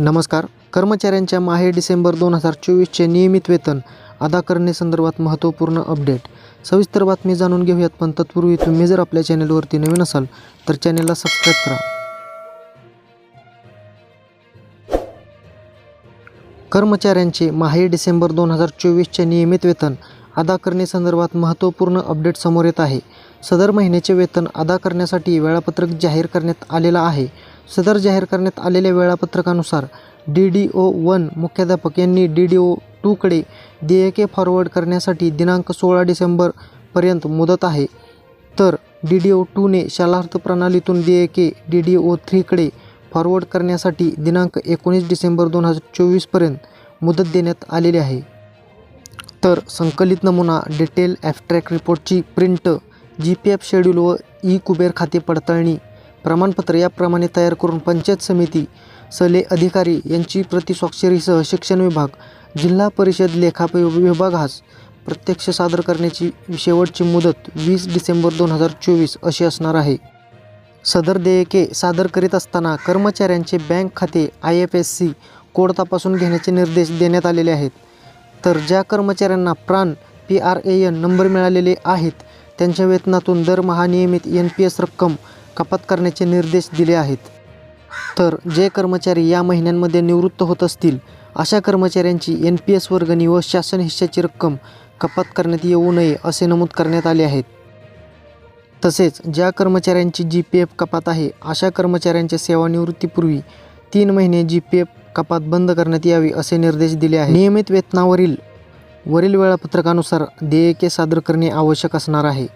नमस्कार. कर्मचाऱ्यांच्या माहे डिसेंबर दोन हजार चोवीसचे नियमित वेतन अदा करण्यासंदर्भात महत्त्वपूर्ण अपडेट. सविस्तर बातमी जाणून घेऊयात पण तत्पूर्वी तुम्ही जर आपल्या चॅनेलवरती नवीन असाल तर चॅनेलला सबस्क्राईब करा. कर्मचाऱ्यांचे माहे डिसेंबर दोन हजार चोवीसचे नियमित वेतन अदा करण्यासंदर्भात महत्त्वपूर्ण अपडेट समोर येत आहे. सदर महिन्याचे वेतन अदा करण्यासाठी वेळापत्रक जाहीर करण्यात आलेलं आहे. सदर जाहीर करण्यात आलेल्या वेळापत्रकानुसार डी डी ओ वन मुख्याध्यापक यांनी डी डी ओ टूकडे देयके फॉरवर्ड करण्यासाठी दिनांक सोळा डिसेंबरपर्यंत मुदत आहे. तर डी डी ओ टूने शालार्थ प्रणालीतून देयके डी डी ओ थ्रीकडे फॉरवर्ड करण्यासाठी दिनांक एकोणीस डिसेंबर दोन हजार चोवीसपर्यंत मुदत देण्यात आलेली आहे. तर संकलित नमुना detail abstract रिपोर्टची print G P F schedule व ई कुबेर खाते पडताळणी प्रमाणपत्र याप्रमाणे तयार करून पंचायत समिती सले अधिकारी यांची प्रतिस्वाक्षरीसह शिक्षण विभाग जिल्हा परिषद लेखा विभागास प्रत्यक्ष सादर करण्याची शेवटची मुदत वीस डिसेंबर दोन हजार चोवीस अशी असणार आहे. सदर देयके सादर करीत असताना कर्मचाऱ्यांचे बँक खाते I F S C code तपासून घेण्याचे निर्देश देण्यात आलेले आहेत. तर ज्या कर्मचाऱ्यांना PRAN P R A N number मिळालेले आहेत त्यांच्या वेतनातून दरमहा नियमित एन पी एस रक्कम कपात करण्याचे निर्देश दिले आहेत. तर जे कर्मचारी या महिन्यांमध्ये निवृत्त होत असतील अशा कर्मचाऱ्यांची एन पी एस वर्गणी व शासन हिश्श्याची रक्कम कपात करण्यात येऊ नये असे नमूद करण्यात आले आहेत. तसेच ज्या कर्मचाऱ्यांची जी पी एफ कपात आहे अशा कर्मचाऱ्यांच्या सेवानिवृत्तीपूर्वी तीन महिने जी पी एफ कपात बंद करण्यात यावी असे निर्देश दिले आहेत. नियमित वेतनावरील वरील वेळापत्रकानुसार देयके सादर करणे आवश्यक असणार आहे.